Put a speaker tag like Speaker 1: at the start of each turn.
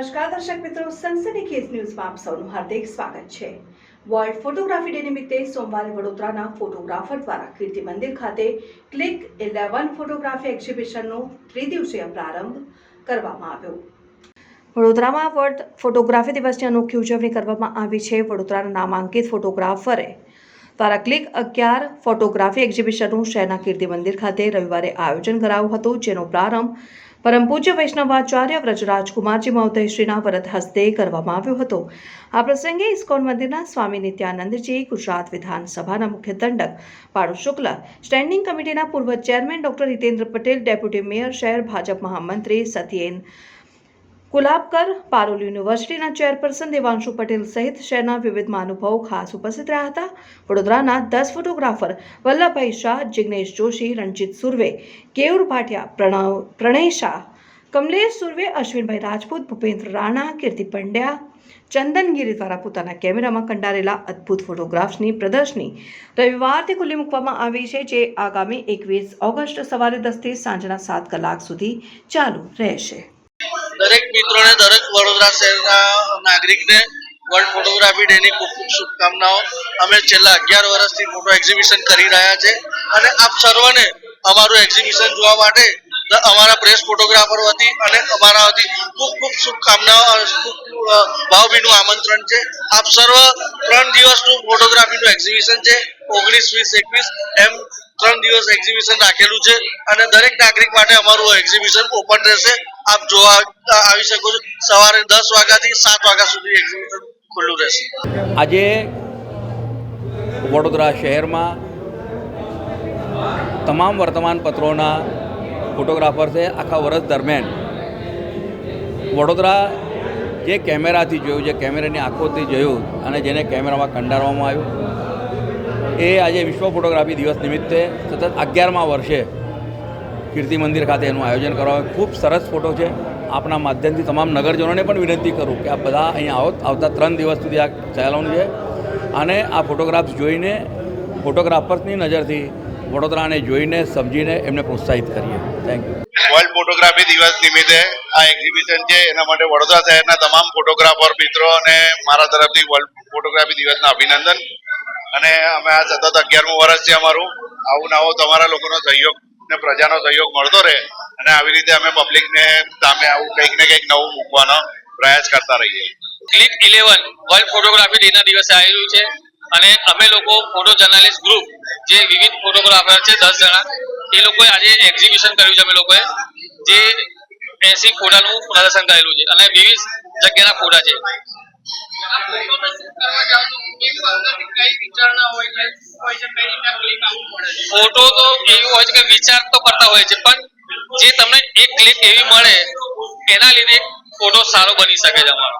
Speaker 1: નમસ્કાર દર્શક મિત્રો, સનસની કેસ ન્યૂઝમાં આપ સૌનું હાર્દિક સ્વાગત છે. વર્લ્ડ ફોટોગ્રાફી ડે નિમિત્તે સોમવારે વડોદરાના ફોટોગ્રાફર દ્વારા કીર્તિ મંદિર ખાતે ક્લિક ઇલેવન ફોટોગ્રાફી એક્ઝિબિશનનો ત્રિદિવસીય પ્રારંભ કરવામાં આવ્યો. વડોદરામાં વર્લ્ડ ફોટોગ્રાફી દિવસની અનોખી ઉજવણી કરવામાં આવી છે. વડોદરાના નામાંકિત ફોટોગ્રાફરે દ્વારા ક્લિક અગિયાર ફોટોગ્રાફી એક્ઝિબિશનનું શહેરના કીર્તિ મંદિર ખાતે રવિવારે આયોજન કરાયું હતું, જેનો પ્રારંભ પરમ પૂજ્ય વૈષ્ણવાચાર્ય વ્રજરાજકુમારજી મહોદયશ્રીના વ્રત હસ્તે કરવામાં આવ્યો હતો. આ પ્રસંગે ઇસ્કોન મંદિરના સ્વામી નિત્યાનંદજી, ગુજરાત વિધાનસભાના મુખ્ય દંડક પાડુ શુક્લ, સ્ટેન્ડિંગ કમિટીના પૂર્વ chairman doctor Hitendra Patel, deputy mayor શહેર ભાજપ મહામંત્રી સત્યેન કુલાબકર પારોલ યુનિવર્સિટીના ચેરપર્સન દેવાંશુ પટેલ સહિત શહેરના વિવિધ મહાનુભાવો ખાસ ઉપસ્થિત રહ્યા હતા. વડોદરાના દસ ફોટોગ્રાફર વલ્લભભાઈ શાહ, જિગ્નેશ જોશી, રણજીત સુર્વે, કેયુર ભાટિયા, પ્રણવ, પ્રણય શાહ, કમલેશ સુર્વે, અશ્વિનભાઈ રાજપૂત, ભૂપેન્દ્ર રાણા, કીર્તિ પંડ્યા ચંદનગીરી દ્વારા પોતાના કેમેરામાં કંડારેલા અદ્ભુત ફોટોગ્રાફ્સની પ્રદર્શની રવિવારથી ખુલ્લી મૂકવામાં આવી છે, જે આગામી એકવીસ ઓગસ્ટ સવારે દસથી સાંજના સાત કલાક સુધી ચાલુ રહેશે.
Speaker 2: દરેક મિત્રોને, દરેક વડોદરા શહેરના નાગરિકને વર્લ્ડ ફોટોગ્રાફી ડેની ખૂબ ખૂબ શુભકામનાઓ. અમે છેલ્લા અગિયાર વર્ષથી ફોટો એક્ઝિબિશન કરી રહ્યા છે અને આપ સર્વને અમારું એક્ઝિબિશન જોવા માટે અમારા પ્રેસ ફોટોગ્રાફરો વતી અને અમારા વતી ખૂબ ખૂબ શુભકામનાઓ ભાવભીનું આમંત્રણ છે. આપ સર્વ ત્રણ દિવસનું ફોટોગ્રાફીનું એક્ઝિબિશન છે. ઓગણીસ, વીસ, એકવીસ એમ ત્રણ દિવસ એક્ઝિબિશન રાખેલું છે અને દરેક નાગરિક માટે અમારું એક્ઝિબિશન ઓપન રહેશે. આપ જોવા આવી શકો છો. સવારે દસ વાગ્યાથી સાત વાગ્યા સુધી એક્ઝિબિશન ખુલ્લું રહેશે.
Speaker 3: આજે વડોદરા શહેરમાં તમામ વર્તમાનપત્રોના ફોટોગ્રાફર છે. આખા વર્ષ દરમિયાન વડોદરા જે કેમેરાથી જોયું, જે કેમેરાની આંખોથી જોયું અને જેને કેમેરામાં કંડારવામાં આવ્યું, એ આજે વિશ્વ ફોટોગ્રાફી દિવસ નિમિત્તે સતત અગિયારમા વર્ષે કીર્તિ મંદિર ખાતે એનું આયોજન કરવામાં ખૂબ સરસ ફોટો છે. આપણા માધ્યમથી તમામ નગરજનોને પણ વિનંતી કરું કે આ બધા અહીંયા આવો. આવતા ત્રણ દિવસ સુધી આ ચાલવાનું છે. અને આ ફોટોગ્રાફ્સ જોઈને ફોટોગ્રાફર્સની નજરથી વડોદરાને જોઈને સમજીને એમને પ્રોત્સાહિત કરીએ. થેન્ક યુ
Speaker 4: વર્લ્ડ ફોટોગ્રાફી દિવસ નિમિત્તે આ એક્ઝિબિશન છે. એના માટે વડોદરા શહેરના તમામ ફોટોગ્રાફર મિત્રો અને મારા તરફથી વર્લ્ડ ફોટોગ્રાફી દિવસના અભિનંદન. અને અમે આ સતત અગિયારમું વર્ષ છે અમારું. આવું ને આવો તમારા લોકોનો સહયોગ ને પ્રજાનો સહયોગ મળતો રહે અને આવી રીતે અમે પબ્લિકને સામે આવું કંઈક ને કંઈક નવું મૂકવાનો પ્રયાસ કરતા રહીએ.
Speaker 5: ક્લિક ઇલેવન વર્લ્ડ ફોટોગ્રાફી ડેના દિવસે આવેલું છે અને અમે લોકો ફોટો જર્નાલિસ્ટ ગ્રુપ જે વિવિધ ફોટોગ્રાફર છે દસ જણા એ લોકોએ આજે એક્ઝિબિશન કર્યું છે અમે લોકોએ જે એસી ફોટાનું પ્રદર્શન કરેલું છે અને વિવિધ જગ્યાના ફોટા છે. ફોટો તો એવું હોય છે કે વિચાર તો કરતા હોય છે, પણ જે તમને એક ક્લિક એવી મળે, એના લીધે ફોટો સારો બની શકે છે અમારો.